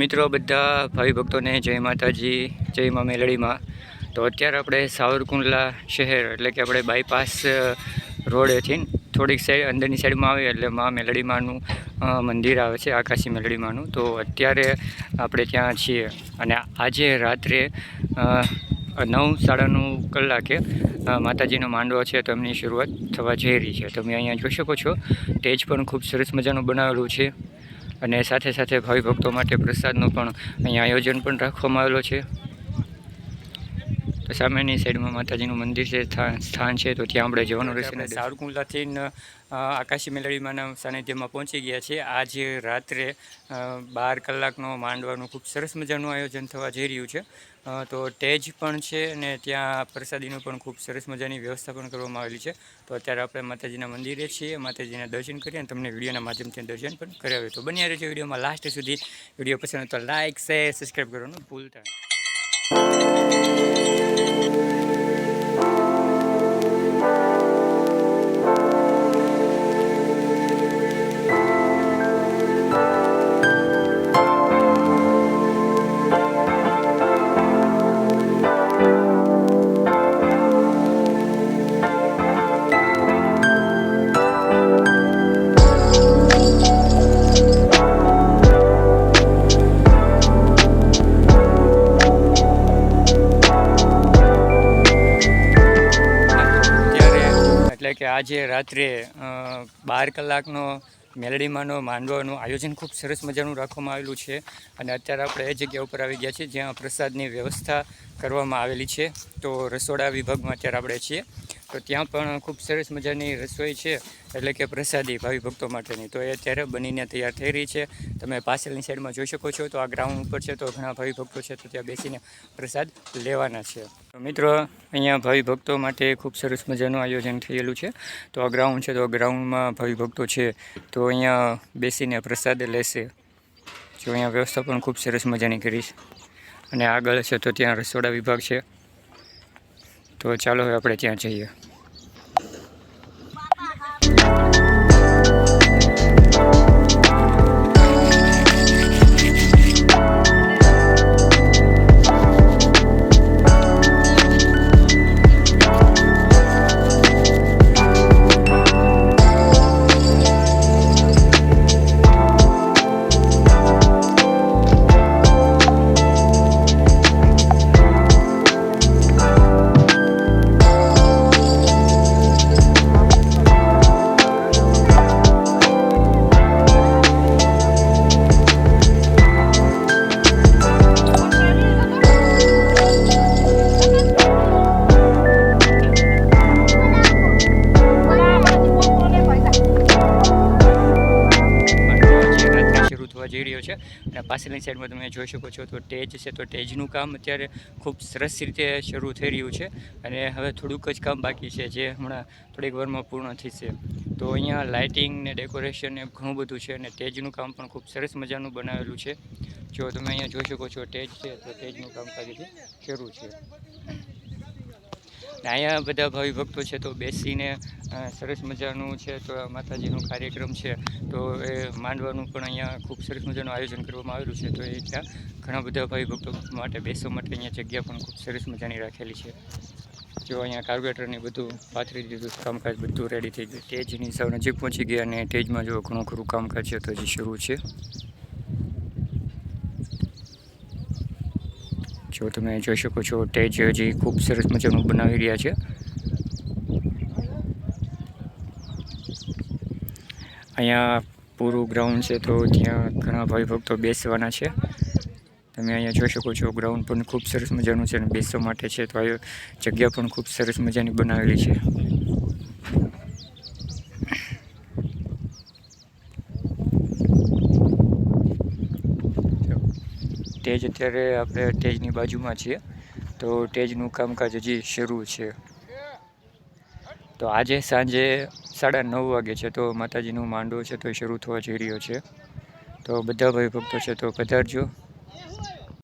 મિત્રો, બધા ભાઈ ભક્તોને જય માતાજી, જય મા મેલડીમાં. તો અત્યારે આપણે સાવરકુંડલા શહેર, એટલે કે આપણે બાયપાસ રોડેથી થોડીક સાઈડ, અંદરની સાઈડમાં આવે એટલે મા મેલડીમાનું મંદિર આવે છે, આકાશી મેલડીમાનું. તો અત્યારે આપણે ત્યાં છીએ. અને આજે રાત્રે નવ સાડા નવ કલાકે માતાજીનો માંડવો છે, તો એમની શરૂઆત થવા જઈ રહી છે. તમે અહીંયા જોઈ શકો છો સ્ટેજ પણ ખૂબ સરસ મજાનું બનાવેલું છે. અને સાથે સાથે ભાવિ ભક્તો માટે પ્રસાદનું પણ અહીંયા આયોજન પણ રાખવામાં આવેલો છે. તો સામેની સાઈડમાં માતાજીનું મંદિર છે સ્થાન છે તો ત્યાં આપણે જવાનું રહેશે ને સાવરકુંડલાથી આકાશી મેલડીમાંના સાનિધ્યમાં પહોંચી ગયા છે. આજે રાત્રે બાર કલાકનો માંડવાનું ખૂબ સરસ મજાનું આયોજન થવા જઈ રહ્યું છે. તો ટેજ પણ છે અને ત્યાં પ્રસાદીનું પણ ખૂબ સરસ મજાની વ્યવસ્થા પણ કરવામાં આવેલી છે. તો અત્યારે આપણે માતાજીના મંદિરે છીએ. માતાજીના દર્શન કરીએ અને તમને વિડીયોના માધ્યમથી દર્શન પણ કરાવ્યું તો બન્યા રહેજો વિડીયોમાં. લાસ્ટ સુધી વીડિયો પસંદ તો લાઇક શેર સબસ્ક્રાઈબ કરવાનું ભૂલતા નહીં. કે આજે રાત્રે બાર કલાકનો મેલડીમાંનો માંડવાનું આયોજન ખૂબ સરસ મજાનું રાખવામાં આવેલું છે. અને અત્યારે આપણે એ જગ્યા ઉપર આવી ગયા છીએ જ્યાં પ્રસાદની વ્યવસ્થા કરવામાં આવેલી છે. તો રસોડા વિભાગમાં અત્યારે આપણે છીએ. તો ત્યાં પણ ખૂબ સરસ મજાની રસોઈ છે, એટલે કે પ્રસાદી ભાવિ ભક્તો માટેની. તો એ અત્યારે બનીને તૈયાર થઈ રહી છે. તમે પાછળની સાઈડમાં જોઈ શકો છો, તો આ ગ્રાઉન્ડ ઉપર છે, તો ઘણા ભાવિ ભક્તો છે, તો ત્યાં બેસીને પ્રસાદ લેવાના છે. તો મિત્રો, અહીંયા ભાવિ ભક્તો માટે ખૂબ સરસ મજાનું આયોજન થયેલું છે. તો આ ગ્રાઉન્ડ છે, તો ગ્રાઉન્ડમાં ભાવિ ભક્તો છે, તો અહીંયા બેસીને પ્રસાદ લેશે. જો અહીંયા વ્યવસ્થા પણ ખૂબ સરસ મજાની કરી છે. અને આગળ છે, તો ત્યાં રસોડા વિભાગ છે. તો ચાલો હવે આપણે ત્યાં જઈએ. રહ્યો છે. અને પાછળની સાઈડમાં તમે જોઈ શકો છો તો ટેજ છે, તો ટેજનું કામ અત્યારે ખૂબ સરસ રીતે શરૂ થઈ રહ્યું છે. અને હવે થોડુંક જ કામ બાકી છે, જે હમણાં થોડીક વારમાં પૂર્ણ થશે. તો અહીંયા લાઇટિંગ ને ડેકોરેશન ને ઘણું બધું છે અને ટેજનું કામ પણ ખૂબ સરસ મજાનું બનાવેલું છે. જો તમે અહીંયા જોઈ શકો છો ટેજ છે, તો ટેજનું કામકાજ શરૂ છે. અહીંયા બધા ભાવિ ભક્તો છે તો બેસીને સરસ મજાનું છે તો માતાજીનો કાર્યક્રમ છે. તો એ માંડવાનું પણ અહીંયા ખૂબ સરસ મજાનું આયોજન કરવામાં આવેલું છે. તો એ ત્યાં ઘણા બધા ભાઈ ભક્તો માટે બેસવા માટે અહીંયા જગ્યા પણ ખૂબ સરસ મજાની રાખેલી છે. જો અહીંયા કાર્બેટરને બધું પાથરી દીધું, કામકાજ બધું રેડી થઈ ગયું. સ્ટેજની સૌ નજીક પહોંચી ગયા અને સ્ટેજમાં જો ઘણું ખરું કામકાજ છે તો હજી શરૂ છે. જો તમે જોઈ શકો છો સ્ટેજ હજી ખૂબ સરસ મજાનું બનાવી રહ્યા છે. અહીંયા પૂરું ગ્રાઉન્ડ છે તો ત્યાં ઘણા ભાઈ ભક્તો બેસવાના છે. તમે અહીંયા જોઈ શકો છો ગ્રાઉન્ડ પણ ખૂબ સરસ મજાનું છે અને બેસવા માટે છે તો આ જગ્યા પણ ખૂબ સરસ મજાની બનાવેલી છે. સ્ટેજ અત્યારે આપણે સ્ટેજની બાજુમાં છીએ. તો સ્ટેજનું કામકાજ હજી શરૂ છે. તો આજે સાંજે સાડા નવ વાગે છે તો માતાજીનું માંડવો છે તો એ શરૂ થવા જઈ રહ્યો છે. તો બધા ભાઈ ભક્તો છે તો પધારજો.